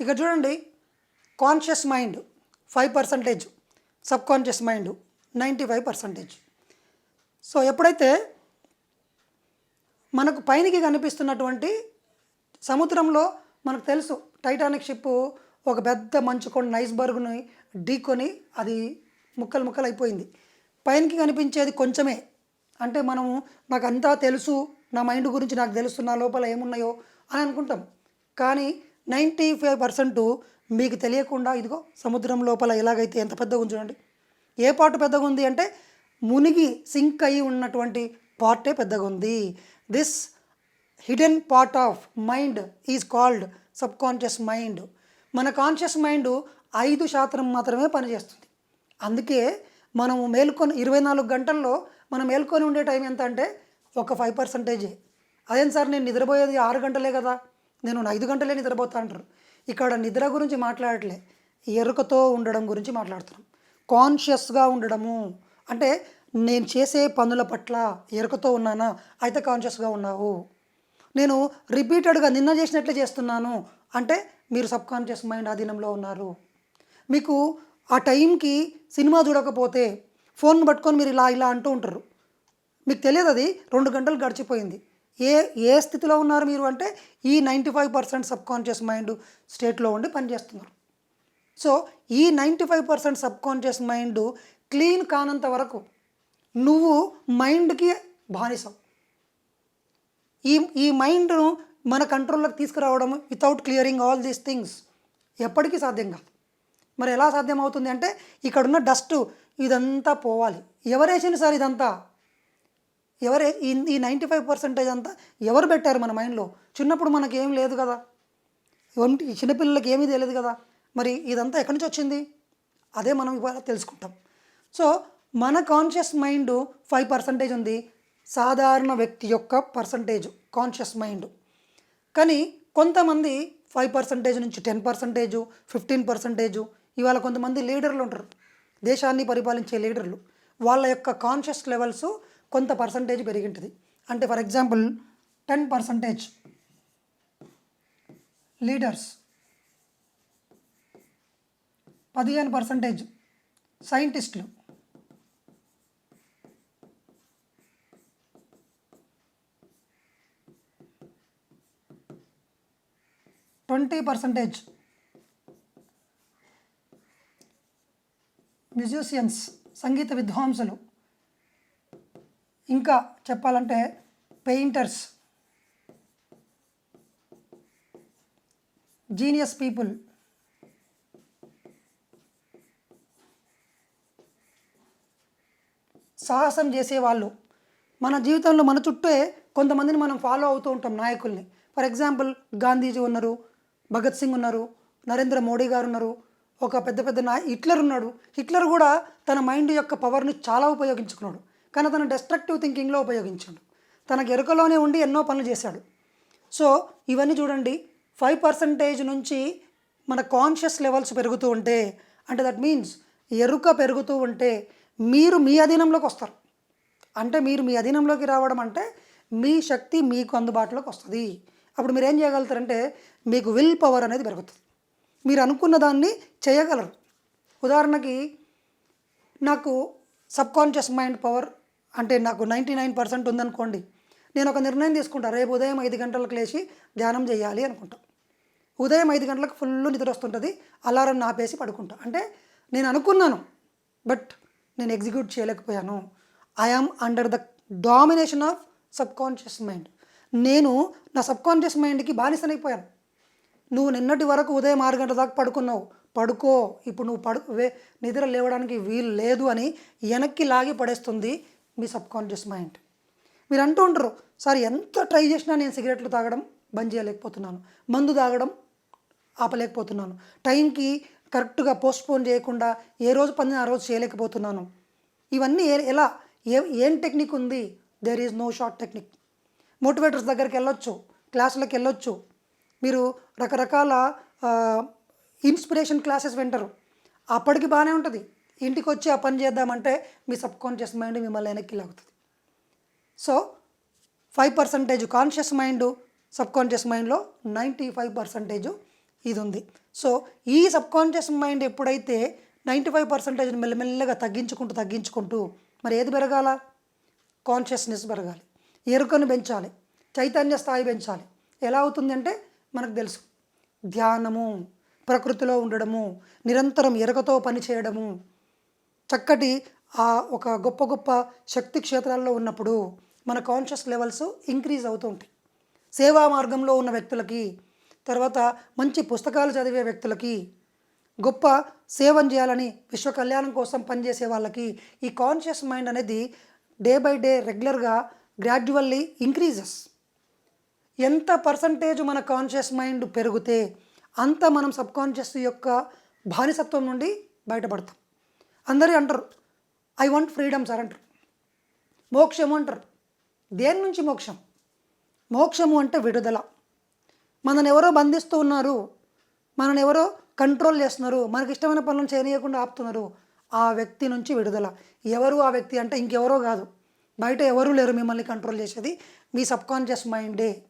ఇక చూడండి conscious mind five percentage subconscious mind ninety five percentage so ఎప్పుడైతే మనకు పైనకి కనిపిస్తున్నటువంటి సముద్రంలో మనకు తెలుసు టైటానిక్ షిప్ ఒక పెద్ద మంచు కొండ ఐస్బర్గ్ని ఢీకొని అది ముక్కలు ముక్కలు అయిపోయింది. పైనకి కనిపించేది కొంచెమే. అంటే మనము నాకు అంతా తెలుసు నా మైండ్ గురించి నాకు తెలుసు నా లోపల ఏమున్నాయో అని అనుకుంటాం. కానీ నైంటీ ఫైవ్ పర్సెంట్ మీకు తెలియకుండా ఇదిగో సముద్రం లోపల ఎలాగైతే ఎంత పెద్దగా ఉంది చూడండి. ఏ పార్ట్ పెద్దగా ఉంది అంటే మునిగి సింక్ అయి ఉన్నటువంటి పార్టే పెద్దగా ఉంది. This hidden part of mind is called subconscious mind మన కాన్షియస్ మైండ్ ఐదు శాతం మాత్రమే పనిచేస్తుంది. అందుకే మనము మేల్కొని ఇరవై నాలుగు గంటల్లో మనం మేల్కొని ఉండే టైం ఎంత అంటే ఒక ఫైవ్ పర్సెంటేజే. అదేం సార్ నేను నిద్రపోయేది ఆరు గంటలే కదా? నేను ఐదు గంటలే నిద్రపోతా అంటారు ఇక్కడ నిద్ర గురించి మాట్లాడట్లే. ఎరుకతో ఉండడం గురించి మాట్లాడుతున్నాం. కాన్షియస్గా ఉండడము. అంటే నేను చేసే పనుల పట్ల ఎరుకతో ఉన్నానా? అయితే కాన్షియస్గా ఉన్నావు. నేను రిపీటెడ్గా నిన్న చేసినట్లే చేస్తున్నాను. అంటే మీరు సబ్ కాన్షియస్ మైండ్ అధీనంలో ఉన్నారు. మీకు ఆ టైంకి సినిమా చూడకపోతే ఫోన్ పట్టుకొని మీరు ఇలా ఇలా అంటూ ఉంటారు. మీకు తెలియదు అది రెండు గంటలు గడిచిపోయింది. ఏ ఏ స్థితిలో ఉన్నారు మీరు అంటే ఈ ninety five percent subconscious mind స్టేట్లో ఉండి పనిచేస్తున్నారు. సో ఈ ninety five percent subconscious mind clean కానంత వరకు నువ్వు మైండ్కి బానిసం ఈ ఈ మైండ్ను మన కంట్రోల్లోకి తీసుకురావడం without clearing all these things ఎప్పటికీ సాధ్యం కాదు. మరి ఎలా సాధ్యం అవుతుంది అంటే ఇక్కడున్న డస్ట్ ఇదంతా పోవాలి. ఎవరేసిన సార్ ఇదంతా? ఎవరే ఈ ఈ నైంటీ ఫైవ్ పర్సెంటేజ్ అంతా ఎవరు పెట్టారు మన మైండ్లో? చిన్నప్పుడు మనకి ఏం లేదు కదా. చిన్నపిల్లలకి ఏమీ తెలియదు కదా. మరి ఇదంతా ఎక్కడి నుంచి వచ్చింది? అదే మనం ఇవాళ తెలుసుకుంటాం. సో మన కాన్షియస్ మైండ్ ఫైవ్ పర్సంటేజ్ ఉంది. సాధారణ వ్యక్తి యొక్క పర్సంటేజ్ కాన్షియస్ మైండ్ కానీ కొంతమంది ఫైవ్ పర్సంటేజ్ నుంచి టెన్ పర్సంటేజు ఫిఫ్టీన్ పర్సంటేజు ఇవాళ కొంతమంది లీడర్లు ఉంటారు. దేశాన్ని పరిపాలించే లీడర్లు. వాళ్ళ యొక్క కాన్షియస్ లెవెల్స్ కొంత పర్సంటేజ్ పెరిగింటుంది. అంటే for example ten percentage leaders పదిహేను పర్సంటేజ్ సైంటిస్టులు ట్వంటీ పర్సంటేజ్ మ్యూజిషియన్స్ సంగీత విద్వాంసులు. ఇంకా చెప్పాలంటే పెయింటర్స్. జీనియస్ పీపుల్ సాహసం చేసేవాళ్ళు. మన జీవితంలో మన చుట్టే కొంతమందిని మనం ఫాలో అవుతూ ఉంటాం నాయకుల్ని. ఫర్ ఎగ్జాంపుల్ గాంధీజీ ఉన్నారు భగత్ సింగ్ ఉన్నారు నరేంద్ర మోడీ గారు ఉన్నారు ఒక పెద్ద పెద్ద నాయ హిట్లర్ ఉన్నాడు. హిట్లర్ కూడా తన మైండ్ యొక్క పవర్ని చాలా ఉపయోగించుకున్నాడు. కానీ తన డెస్ట్రక్టివ్ థింకింగ్లో ఉపయోగించాడు. తనకు ఎరుకలోనే ఉండి ఎన్నో పనులు చేశాడు. సో ఇవన్నీ చూడండి. ఫైవ్ పర్సంటేజ్ నుంచి మన కాన్షియస్ లెవెల్స్ పెరుగుతూ ఉంటే అంటే దట్ మీన్స్ ఎరుక పెరుగుతూ ఉంటే మీరు మీ అధీనంలోకి వస్తారు. అంటే మీరు మీ అధీనంలోకి రావడం అంటే మీ శక్తి మీకు అందుబాటులోకి వస్తుంది. అప్పుడు మీరు ఏం చేయగలుగుతారంటే మీకు విల్ పవర్ అనేది పెరుగుతుంది. మీరు అనుకున్న దాన్ని చేయగలరు. ఉదాహరణకి నాకు సబ్కాన్షియస్ మైండ్ పవర్ అంటే నాకు నైంటీ నైన్ పర్సెంట్ ఉందనుకోండి నేను ఒక నిర్ణయం తీసుకుంటా రేపు ఉదయం ఐదు గంటలకు లేచి ధ్యానం చేయాలి అనుకుంటా. ఉదయం ఐదు గంటలకు ఫుల్ నిద్ర వస్తుంటుంది అలారం ఆపేసి పడుకుంటా. అంటే నేను అనుకున్నాను బట్ నేను ఎగ్జిక్యూట్ చేయలేకపోయాను. I am under the domination of subconscious mind నేను నా సబ్కాన్షియస్ మైండ్కి బానిసనైపోయాను. నువ్వు నిన్నటి వరకు ఉదయం ఆరు గంటల దాకా పడుకున్నావు పడుకో ఇప్పుడు నువ్వు పడు వే నిద్ర లేవడానికి వీలు లేదు అని వెనక్కి లాగి పడేస్తుంది మీ సబ్ కాన్షియస్ మైండ్. మీరు అంటూ ఉంటారు సార్ ఎంత ట్రై చేసినా నేను సిగరెట్లు తాగడం బంద్ చేయలేకపోతున్నాను మందు తాగడం ఆపలేకపోతున్నాను టైంకి కరెక్ట్గా పోస్ట్పోన్ చేయకుండా ఏ రోజు పని ఆ రోజు చేయలేకపోతున్నాను. ఇవన్నీ ఎలా? ఏ ఏం టెక్నిక్ ఉంది? There is no short technique motivators దగ్గరికి వెళ్ళొచ్చు క్లాసులకు వెళ్ళొచ్చు. మీరు రకరకాల ఇన్స్పిరేషన్ క్లాసెస్ వింటారు. అప్పటికి బాగానే ఉంటుంది. ఇంటికి వచ్చి ఆ పని చేద్దామంటే మీ సబ్ కాన్షియస్ మైండ్ మిమ్మల్ని వెనక్కి లాగుతుంది. So five percentage conscious mind subconscious మైండ్లో నైంటీ ఫైవ్ పర్సంటేజ్ ఇది ఉంది సో ఈ సబ్కాన్షియస్ మైండ్ ఎప్పుడైతే నైంటీ ఫైవ్ పర్సంటేజ్ని మెల్లమెల్లగా తగ్గించుకుంటూ తగ్గించుకుంటూ మరి ఏది పెరగాల? కాన్షియస్నెస్ పెరగాలి. ఎరుకను పెంచాలి. చైతన్య స్థాయి పెంచాలి. ఎలా అవుతుందంటే మనకు తెలుసు. ధ్యానము ప్రకృతిలో ఉండడము నిరంతరం ఎరుకతో పని చేయడము చక్కటి ఆ ఒక గొప్ప గొప్ప శక్తి క్షేత్రాల్లో ఉన్నప్పుడు మన కాన్షియస్ లెవెల్స్ ఇంక్రీజ్ అవుతూ ఉంటాయి. సేవా మార్గంలో ఉన్న వ్యక్తులకి తర్వాత మంచి పుస్తకాలు చదివే వ్యక్తులకి గొప్ప సేవం చేయాలని విశ్వ కళ్యాణం కోసం పనిచేసే వాళ్ళకి ఈ కాన్షియస్ మైండ్ అనేది డే బై డే రెగ్యులర్గా గ్రాడ్యువల్లీ ఇంక్రీజెస్ ఎంత పర్సంటేజ్ మన కాన్షియస్ మైండ్ పెరిగితే అంత మనం సబ్ కాన్షియస్ యొక్క బానిసత్వం నుండి బయటపడతాం. అందరూ అంటారు ఐ వాంట్ ఫ్రీడమ్ సార్ అంటారు. మోక్షము అంటారు. దేని నుంచి మోక్షం? మోక్షము అంటే విడుదల. మనని ఎవరో బంధిస్తూ ఉన్నారు మనని ఎవరో కంట్రోల్ చేస్తున్నారు మనకి ఇష్టమైన పనులను చేయనీయకుండా ఆపుతున్నారు ఆ వ్యక్తి నుంచి విడుదల. ఎవరు ఆ వ్యక్తి అంటే ఇంకెవరో కాదు. బయట ఎవరూ లేరు మిమ్మల్ని కంట్రోల్ చేసేది. మీ సబ్కాన్షియస్ మైండే